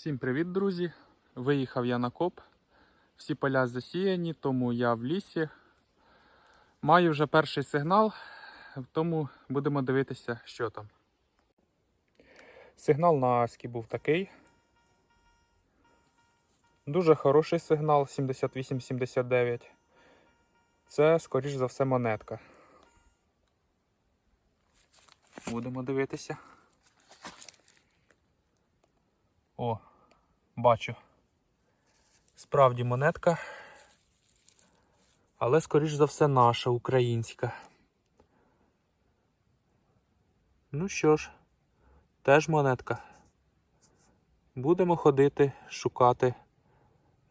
Всім привіт, друзі! Виїхав я на коп. Всі поля засіяні, тому я в лісі. Маю вже перший сигнал, тому будемо дивитися, що там. Сигнал на Аські був такий. Дуже хороший сигнал 78-79. Це, скоріш за все, монетка. Будемо дивитися. О, бачу. Справді монетка. Але, скоріш за все, наша українська. Ну що ж, теж монетка. Будемо ходити, шукати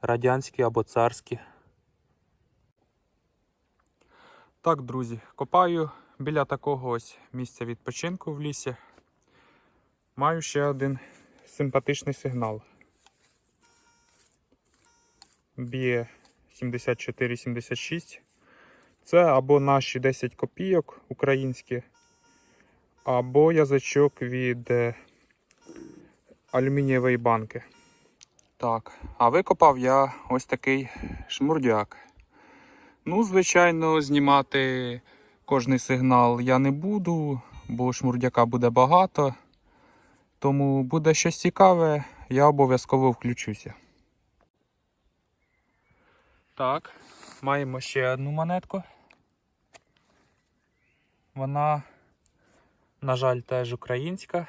радянські або царські. Так, друзі, копаю біля такого ось місця відпочинку в лісі. Маю ще один симпатичний сигнал. Б'є 74-76. Це або наші 10 копійок українські, або язичок від е, алюмінієвої банки. Так, а викопав я ось такий шмурдяк. Ну, звичайно, знімати кожний сигнал я не буду, бо шмурдяка буде багато. Тому буде щось цікаве, я обов'язково включуся. Так, маємо ще одну монетку. Вона, на жаль, теж українська.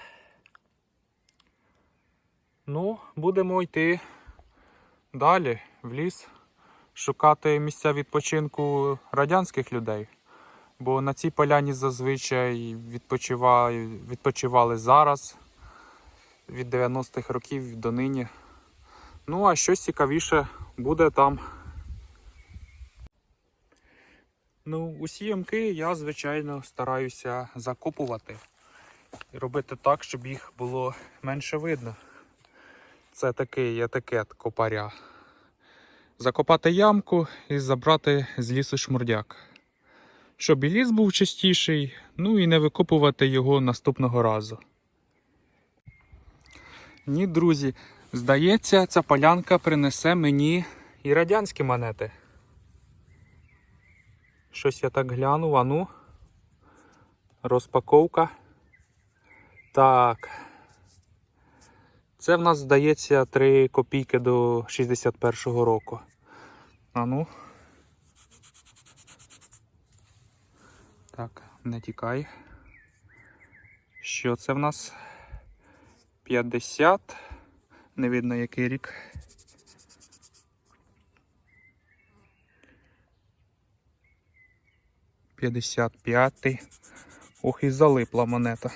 Ну, будемо йти далі в ліс, шукати місця відпочинку радянських людей. Бо на цій поляні зазвичай відпочивали, зараз від 90-х років до нині. Ну, а щось цікавіше буде там. Ну, усі ямки я, звичайно, стараюся закопувати і робити так, щоб їх було менше видно. Це такий етикет копаря. Закопати ямку і забрати з лісу шмурдяк. Щоб і ліс був чистіший, ну і не викопувати його наступного разу. Ні, друзі, здається, ця полянка принесе мені і радянські монети. Щось я так глянув, а ну. Розпаковка. Так. Це в нас здається 3 копійки до 61-го року. А ну. Так, не тікай. Що це в нас? 50. Не видно який рік. П'ятдесят п'ятий. Ох, і залипла монета.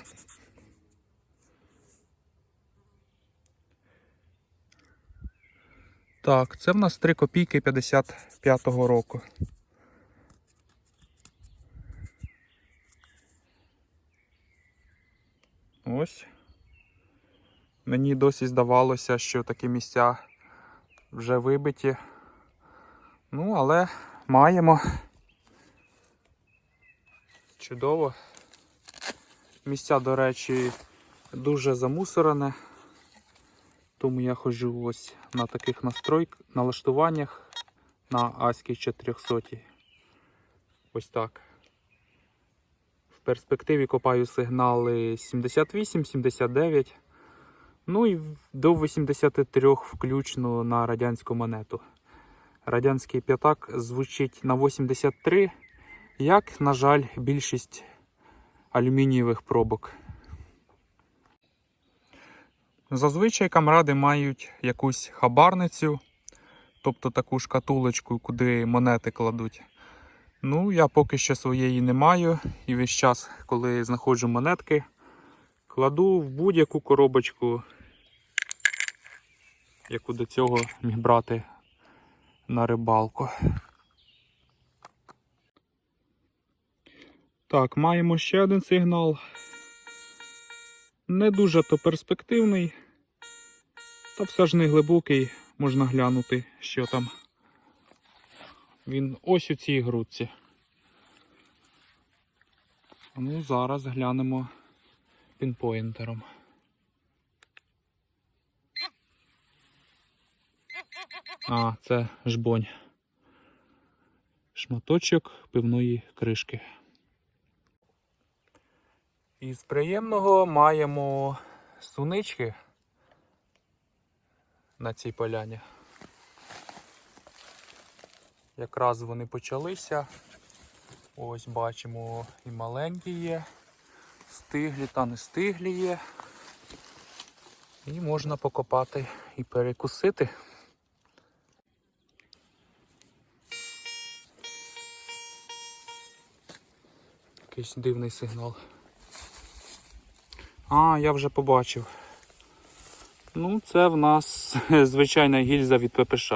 Так, це в нас 3 копійки 55-го року. Ось. Мені досі здавалося, що такі місця вже вибиті. Ну, але маємо. Чудово. Місця, до речі, дуже замусорене. Тому я ходжу ось на таких настройк, налаштуваннях на Аській 400. Ось так. В перспективі копаю сигнали 78, 79. Ну і до 83 включно на радянську монету. Радянський п'ятак звучить на 83, як, на жаль, більшість алюмінієвих пробок. Зазвичай камради мають якусь хабарницю, тобто таку шкатулочку, куди монети кладуть. Ну, я поки що своєї не маю, і весь час, коли знаходжу монетки, кладу в будь-яку коробочку, яку до цього міг брати на рибалку. Так, маємо ще один сигнал. Не дуже то перспективний, та все ж не глибокий, можна глянути, що там. Він ось у цій грудці. Ну, зараз глянемо пінпоінтером. А, це жбонь. Шматочок пивної кришки. Із приємного маємо сунички на цій поляні. Якраз вони почалися. Ось бачимо і маленькі є, стиглі та не стиглі є. І можна покопати і перекусити. Якийсь дивний сигнал. А, я вже побачив. Ну, це в нас звичайна гільза від ППШ.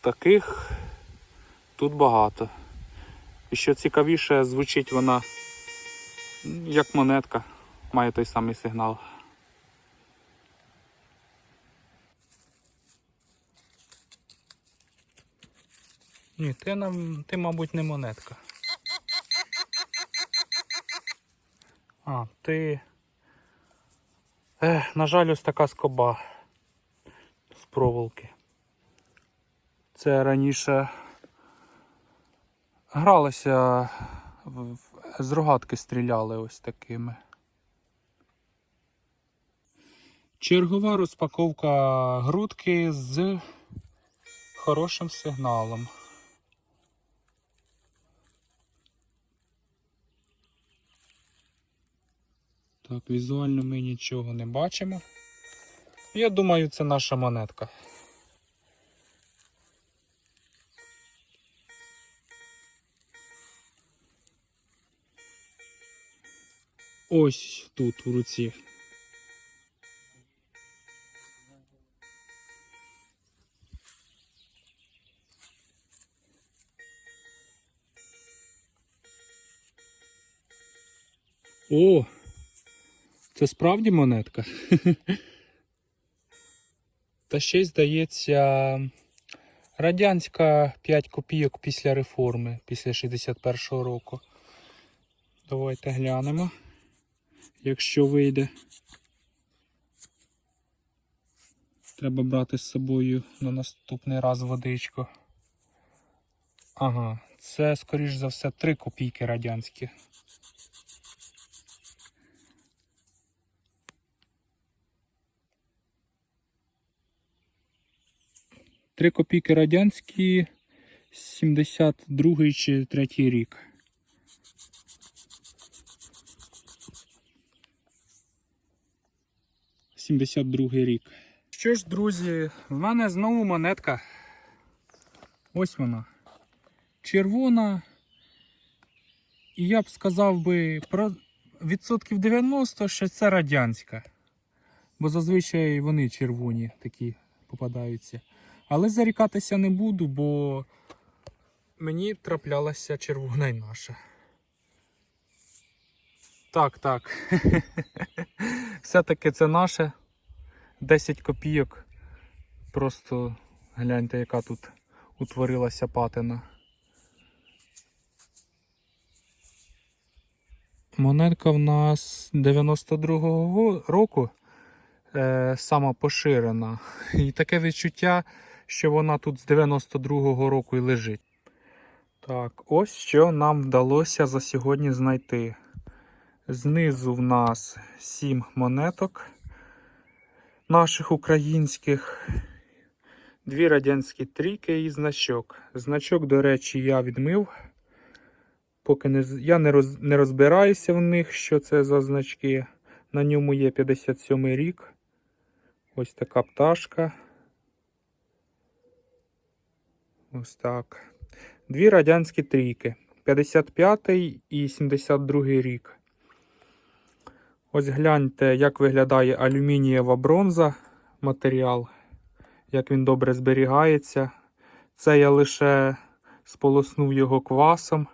Таких тут багато. І що цікавіше, звучить вона як монетка, має той самий сигнал. Ні, ти, нам, ти, мабуть, не монетка. А, ти. Ех, на жаль, ось така скоба з проволоки. Це раніше в- з рогатки стріляли ось такими. Чергова розпаковка грудки з хорошим сигналом. Так, візуально ми нічого не бачимо. Я думаю, це наша монетка. Ось тут в руці. О! Це справді монетка. Та ще й здається, радянська 5 копійок після реформи, після 61-го року. Давайте глянемо, якщо вийде. Треба брати з собою на наступний раз водичку. Ага, це, скоріш за все, 3 копійки радянські. Три копійки радянські, 72 чи 3 рік. Сімдесят другий рік. Що ж, друзі, в мене знову монетка. Ось вона. Червона. І я б сказав би про відсотків 90, що це радянська. Бо зазвичай вони червоні такі попадаються. Але зарікатися не буду, бо мені траплялася червона й наша. Так, так. Все-таки це наше. 10 копійок. Просто гляньте, яка тут утворилася патина. Монетка в нас 92-го року е, сама поширена. І таке відчуття, що вона тут з 92-го року і лежить. Так, ось що нам вдалося за сьогодні знайти. Знизу в нас 7 монеток наших українських, дві радянські трійки і значок. Значок, до речі, я відмив. Поки не, я не, роз, не розбираюся в них, що це за значки. На ньому є 57 рік. Ось така пташка. Ось так. Дві радянські трійки. 55 і 72 рік. Ось гляньте, як виглядає алюмінієва бронза матеріал, як він добре зберігається. Це я лише сполоснув його квасом.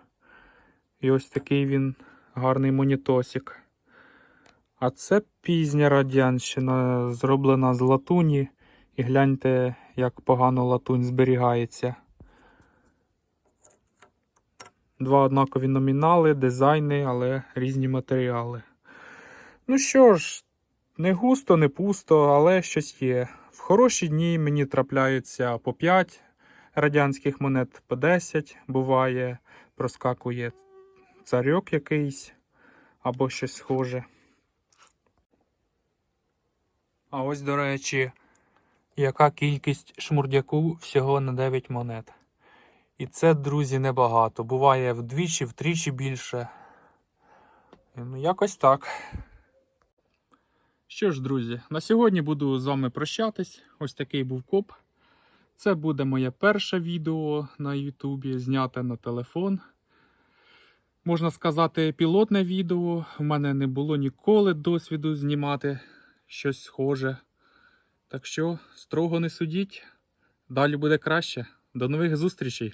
І ось такий він гарний монітосик. А це пізня радянщина, зроблена з латуні. І гляньте, як погано латунь зберігається. Два однакові номінали, дизайни, але різні матеріали. Ну що ж, не густо, не пусто, але щось є. В хороші дні мені трапляються по 5 радянських монет, по 10 буває, проскакує царьок якийсь або щось схоже. А ось, до речі, яка кількість шмурдяку всього на 9 монет. І це, друзі, небагато. Буває вдвічі, втричі більше. Ну, якось так. Що ж, друзі, на сьогодні буду з вами прощатись. Ось такий був коп. Це буде моє перше відео на Ютубі, зняте на телефон. Можна сказати, пілотне відео. У мене не було ніколи досвіду знімати щось схоже. Так що строго не судіть. Далі буде краще. До нових зустрічей!